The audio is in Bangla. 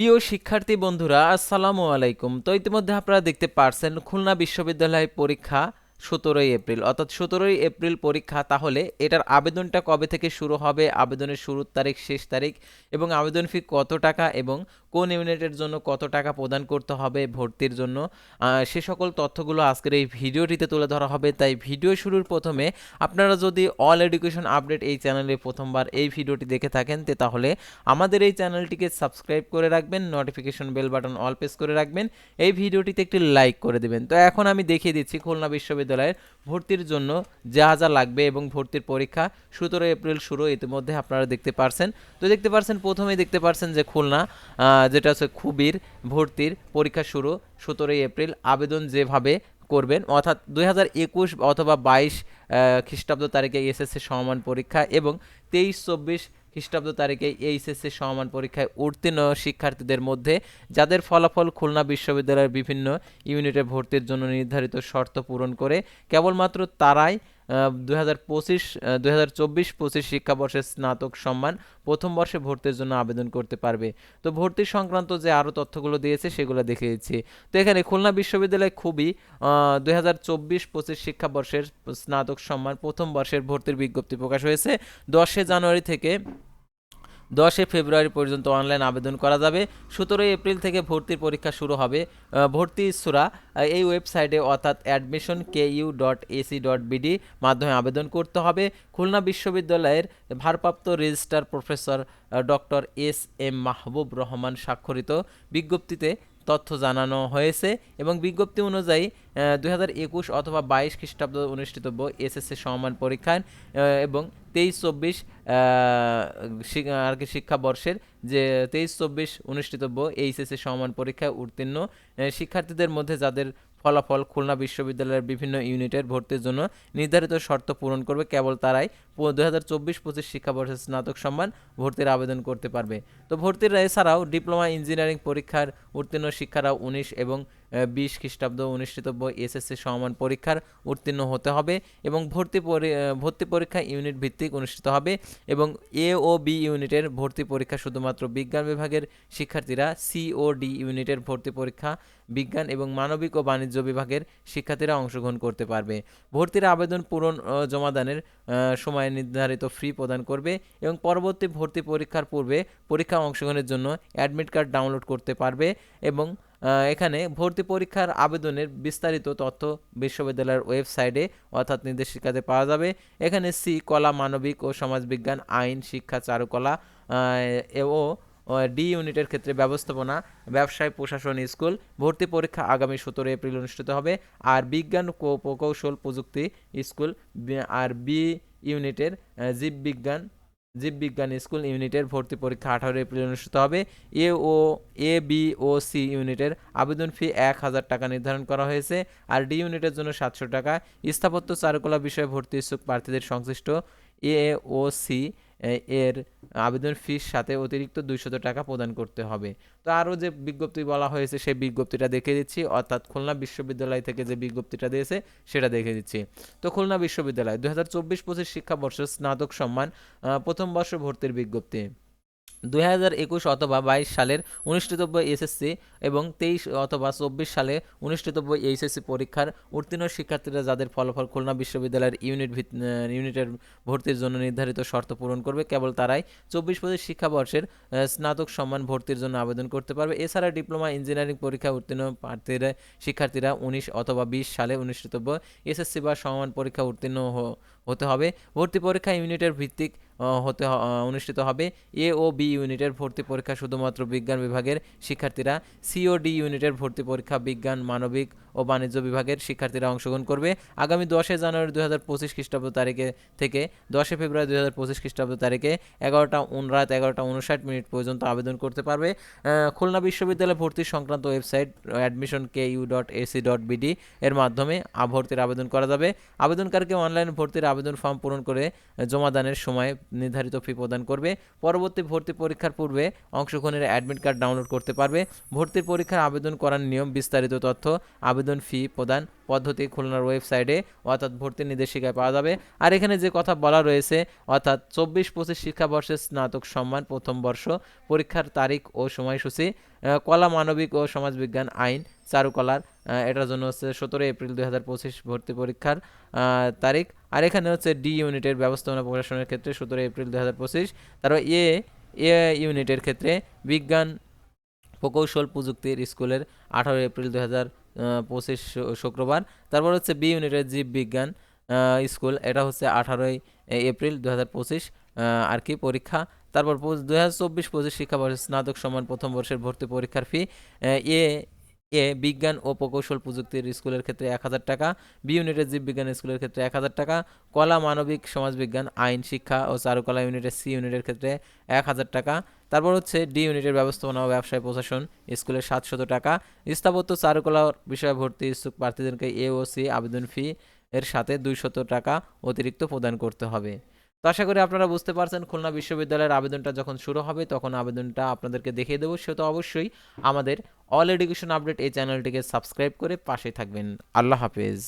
প্রিয় শিক্ষার্থী বন্ধুরা, আসসালামু আলাইকুম। তো ইতিমধ্যে আপনারা দেখতে পারছেন, খুলনা বিশ্ববিদ্যালয়ের পরীক্ষা সতেরোই এপ্রিল। অর্থাৎ সতেরোই এপ্রিল পরীক্ষা, তাহলে এটার আবেদনটা কবে থেকে শুরু হবে? আবেদনের শুরুর তারিখ, শেষ তারিখ এবং আবেদন ফি কত টাকা এবং কোন ইউনিটের জন্য কত টাকা প্রদান করতে হবে ভর্তির জন্য? সে সকল তথ্যগুলো আজকের এই ভিডিওটিতে তুলে ধরা হবে। তাই ভিডিও শুরুর প্রথমে আপনারা যদি অল এডুকেশন আপডেট এই চ্যানেলে প্রথমবার এই ভিডিওটি দেখে থাকেন, তে তাহলে আমাদের এই চ্যানেলটিকে সাবস্ক্রাইব করে রাখবেন, notification bell button all press করে রাখবেন, এই ভিডিওটিতে একটি লাইক করে দেবেন। তো এখন আমি দেখিয়ে দিচ্ছি খুলনা বিশ্ববিদ্যালয়ের ভর্তির জন্য যা যা লাগবে এবং ভর্তির পরীক্ষা সতেরো এপ্রিল শুরু, ইতিমধ্যে আপনারা দেখতে পারছেন। তো দেখতে পারছেন, প্রথমেই দেখতে পারছেন যে খুলনা যেটা হচ্ছে খুবির ভর্তির পরীক্ষা শুরু সতেরোই এপ্রিল। আবেদন যেভাবে করবেন, অর্থাৎ দুই হাজার একুশ অথবা বাইশ খ্রিস্টাব্দ তারিখে এসএসসি সমমান পরীক্ষা এবং তেইশ, চব্বিশ খ্রিস্টাব্দ তারিখে এইচএসসি সমমান পরীক্ষায় উত্তীর্ণ শিক্ষার্থীদের মধ্যে, যাদের ফলাফল খুলনা বিশ্ববিদ্যালয়ের বিভিন্ন ইউনিটে ভর্তির জন্য নির্ধারিত শর্ত পূরণ করে, কেবলমাত্র তারাই দুই হাজার পঁচিশ দু হাজার চব্বিশ, পঁচিশ শিক্ষাবর্ষের স্নাতক সম্মান প্রথম বর্ষে ভর্তির জন্য আবেদন করতে পারবে। তো ভর্তি সংক্রান্ত যে আরও তথ্যগুলো দিয়েছে, সেগুলো দেখে দিচ্ছি। তো এখানে খুলনা বিশ্ববিদ্যালয় খুবই দুই হাজার চব্বিশ, পঁচিশ শিক্ষাবর্ষের স্নাতক সম্মান প্রথম বর্ষের ভর্তির বিজ্ঞপ্তি প্রকাশ হয়েছে। দশে জানুয়ারি থেকে দশই ফেব্রুয়ারি পর্যন্ত অনলাইন আবেদন করা যাবে। সতেরোই এপ্রিল থেকে ভর্তির পরীক্ষা শুরু হবে। ভর্তি ইস্যুরা এই ওয়েবসাইটে অর্থাৎ admission K U dot AC dot BD মাধ্যমে আবেদন করতে হবে। খুলনা বিশ্ববিদ্যালয়ের ভারপ্রাপ্ত registrar professor doctor S M Mahbub Rahman স্বাক্ষরিত। বিজ্ঞপ্তিতে তথ্য জানানো হয়েছে এবং বিজ্ঞপ্তি অনুযায়ী দুই হাজার একুশ অথবা বাইশ খ্রিস্টাব্দ অনুষ্ঠিতব্য এসএসসি সমমান পরীক্ষায় এবং তেইশ চব্বিশ আর কি শিক্ষাবর্ষের যে তেইশ চব্বিশ অনুষ্ঠিতব্য এইচএসসি সমমান পরীক্ষায় উত্তীর্ণ শিক্ষার্থীদের মধ্যে যাদের ফলাফল খুলনা বিশ্ববিদ্যালয়ের বিভিন্ন ইউনিটের ভর্তির জন্য নির্ধারিত শর্ত পূরণ করবে, কেবল তারাই দু হাজার চব্বিশ পঁচিশ শিক্ষাবর্ষের স্নাতক সম্মান ভর্তির আবেদন করতে পারবে। তো ভর্তির এছাড়াও ডিপ্লোমা ইঞ্জিনিয়ারিং পরীক্ষার উত্তীর্ণ শিক্ষারা উনিশ এবং বিশ খ্রিস্টাব্দ অনুষ্ঠিতব্য এসএসসি সমান পরীক্ষার উত্তীর্ণ হতে হবে এবং ভর্তি ভর্তি পরীক্ষা ইউনিট ভিত্তিক অনুষ্ঠিত হবে এবং এ ও বি ইউনিটের ভর্তি পরীক্ষা শুধুমাত্র বিজ্ঞান বিভাগের শিক্ষার্থীরা সি ও ডি ইউনিটের ভর্তি পরীক্ষা বিজ্ঞান এবং মানবিক ও বাণিজ্য বিভাগের শিক্ষার্থীরা অংশগ্রহণ করতে পারবে। ভর্তির আবেদন পূরণ জমাদানের আহ, সময় নির্ধারিত ফি প্রদান করবে এবং পরবর্তী ভর্তি পরীক্ষার পূর্বে পরীক্ষা অংশগ্রহণের জন্য অ্যাডমিট কার্ড ডাউনলোড করতে পারবে এবং এখানে ভর্তি পরীক্ষার আবেদনের বিস্তারিত তথ্য বিশ্ববিদ্যালয়ের ওয়েবসাইটে অর্থাৎ নির্দেশিকাতে পাওয়া যাবে। এখানে সি কলা, মানবিক ও সমাজবিজ্ঞান, আইন, শিক্ষা, চারুকলা ও ডি ইউনিটের ক্ষেত্রে ব্যবস্থাপনা, ব্যবসায় প্রশাসন, স্কুল, ভর্তি পরীক্ষা আগামী সতেরো এপ্রিল অনুষ্ঠিত হবে। আর বিজ্ঞান প্রকৌশল প্রযুক্তি স্কুল, আর বি ইউনিটের জীববিজ্ঞান জীববিজ্ঞান স্কুল ইউনিটের ভর্তি পরীক্ষা আঠারো এপ্রিল অনুষ্ঠিত হবে। এ ও এ, বি, ও, সি ইউনিটের আবেদন ফি এক হাজার টাকা নির্ধারণ করা হয়েছে আর ডি ইউনিটের জন্য সাতশো টাকা। স্থাপত্য চারুকলা বিষয়ে ভর্তি ইচ্ছুক প্রার্থীদের সংশ্লিষ্ট এ, ও, সি এর আবেদন ফিস সাথে অতিরিক্ত দুইশত টাকা প্রদান করতে হবে। তো আরও যে বিজ্ঞপ্তি বলা হয়েছে, সেই বিজ্ঞপ্তিটা দেখে দিচ্ছি। অর্থাৎ খুলনা বিশ্ববিদ্যালয় থেকে যে বিজ্ঞপ্তিটা দিয়েছে, সেটা দেখে দিচ্ছি। তো খুলনা বিশ্ববিদ্যালয় দু হাজার চব্বিশ পঁচিশ শিক্ষাবর্ষ স্নাতক সম্মান প্রথম বর্ষ ভর্তির বিজ্ঞপ্তি। দুই হাজার একুশ অথবা বাইশ সালের অনুষ্ঠিতব্য এসএসসি এবং তেইশ অথবা চব্বিশ সালে অনুষ্ঠিতব্য এইচএসসি পরীক্ষার উত্তীর্ণ শিক্ষার্থীরা যাদের ফলাফল খুলনা বিশ্ববিদ্যালয়ের ইউনিট ইউনিটের ভর্তির জন্য নির্ধারিত শর্ত পূরণ করবে, কেবল তারাই চব্বিশ পঁচিশ শিক্ষাবর্ষের স্নাতক সম্মান ভর্তির জন্য আবেদন করতে পারবে। এছাড়া ডিপ্লোমা ইঞ্জিনিয়ারিং পরীক্ষা উত্তীর্ণ প্রার্থীরা, শিক্ষার্থীরা উনিশ অথবা বিশ সালে অনুষ্ঠিতব্য এসএসসি বা সমান পরীক্ষা উত্তীর্ণ হতে হবে। ভর্তি পরীক্ষা ইউনিটের ভিত্তিক হতে অনুষ্ঠিত হবে। এ ও বি ইউনিটের ভর্তি পরীক্ষা শুধুমাত্র বিজ্ঞান বিভাগের শিক্ষার্থীরা। সিও ডি ইউনিটের ভর্তি পরীক্ষা বিজ্ঞান, মানবিক ও বাণিজ্য বিভাগের শিক্ষার্থীরা অংশগ্রহণ করবে আগামী দশই জানুয়ারি দুই হাজার পঁচিশ খ্রিস্টাব্দ তারিখে থেকে দশই ফেব্রুয়ারি দুই হাজার পঁচিশ খ্রিস্টাব্দ তারিখে এগারোটা উন রাত এগারোটা উনষাট মিনিট পর্যন্ত আবেদন করতে পারবে। খুলনা বিশ্ববিদ্যালয় ভর্তি সংক্রান্ত website admission K U dot AC dot BD এর মাধ্যমে ভর্তির আবেদন করা যাবে। আবেদনকারীকে অনলাইন ভর্তির আবেদন ফর্ম পূরণ করে জমাদানের সময় নির্ধারিত ফি প্রদান করবে। পরবর্তী ভর্তি পরীক্ষার পূর্বে অংশগ্রহণের অ্যাডমিট কার্ড ডাউনলোড করতে পারবে। ভর্তির পরীক্ষার আবেদন করার নিয়ম বিস্তারিত তথ্য আবেদন আবেদন ফি প্রদান পদ্ধতি খুলনার ওয়েবসাইটে অর্থাৎ ভর্তি নির্দেশিকায় পাওয়া যাবে। আর এখানে যে কথা বলা রয়েছে, অর্থাৎ চব্বিশ পঁচিশ শিক্ষাবর্ষের স্নাতক সম্মান প্রথম বর্ষ, পরীক্ষার তারিখ ও সময়সূচি কলা, মানবিক ও সমাজবিজ্ঞান আইন, চারুকলার এটার জন্য হচ্ছে সতেরো এপ্রিল দুই হাজার পঁচিশ ভর্তি পরীক্ষার তারিখ। আর এখানে হচ্ছে ডি ইউনিটের ব্যবস্থাপনা প্রশাসনের ক্ষেত্রে সতেরো এপ্রিল দুই হাজার পঁচিশ, তারপর এ এ ইউনিটের ক্ষেত্রে বিজ্ঞান প্রকৌশল প্রযুক্তির স্কুলের আঠারো এপ্রিল দুই হাজার পঁচিশ শুক্রবার। তারপর হচ্ছে বি ইউনিটের জীব বিজ্ঞান আহ, স্কুল এটা হচ্ছে আঠারোই এপ্রিল দু হাজার পঁচিশ আর কি পরীক্ষা। তারপর দুই হাজার চব্বিশ পঁচিশ শিক্ষাবর্ষের স্নাতক সমান প্রথম বর্ষের ভর্তি পরীক্ষার ফি এ এ বিজ্ঞান ও প্রকৌশল প্রযুক্তির স্কুলের ক্ষেত্রে এক হাজার টাকা বি ইউনিটের জীববিজ্ঞান স্কুলের ক্ষেত্রে এক হাজার টাকা কলা মানবিক সমাজবিজ্ঞান আইন শিক্ষা ও চারুকলা ইউনিটের সি ইউনিটের ক্ষেত্রে এক হাজার টাকা তারপর হচ্ছে ডি ইউনিটের ব্যবস্থাপনা ও ব্যবসায় প্রশাসন, স্কুলের সাতশত টাকা, স্থাপত্য চারুকলা বিষয়ে ভর্তি ইচ্ছুক প্রার্থীদেরকে এ ও সি আবেদন ফি এর সাথে দুইশত টাকা অতিরিক্ত প্রদান করতে হবে। তো আশা করি আপনারা বুঝতে পারছেন, খুলনা বিশ্ববিদ্যালয়ের আবেদনটা যখন শুরু হবে, তখন আবেদনটা আপনাদেরকে দেখিয়ে দেবো। সে তো অবশ্যই আমাদের অল এডুকেশন আপডেট এই চ্যানেলটিকে সাবস্ক্রাইব করে পাশে থাকবেন। আল্লাহ হাফেজ।